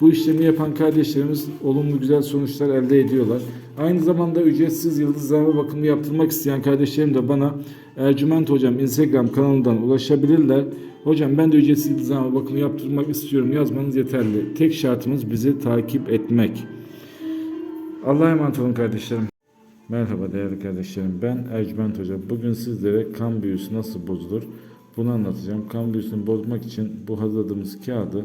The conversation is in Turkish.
Bu işlemi yapan kardeşlerimiz olumlu güzel sonuçlar elde ediyorlar. Aynı zamanda ücretsiz yıldızlama bakımı yaptırmak isteyen kardeşlerim de bana Ercüment Hocam Instagram kanalından ulaşabilirler. Hocam ben de ücretsiz yıldızlama bakımı yaptırmak istiyorum yazmanız yeterli. Tek şartımız bizi takip etmek. Allah'a emanet olun kardeşlerim. Merhaba değerli kardeşlerim. Ben Ercüment Hoca. Bugün sizlere kan büyüsü nasıl bozulur bunu anlatacağım. Kan büyüsünü bozmak için bu hazırladığımız kağıdı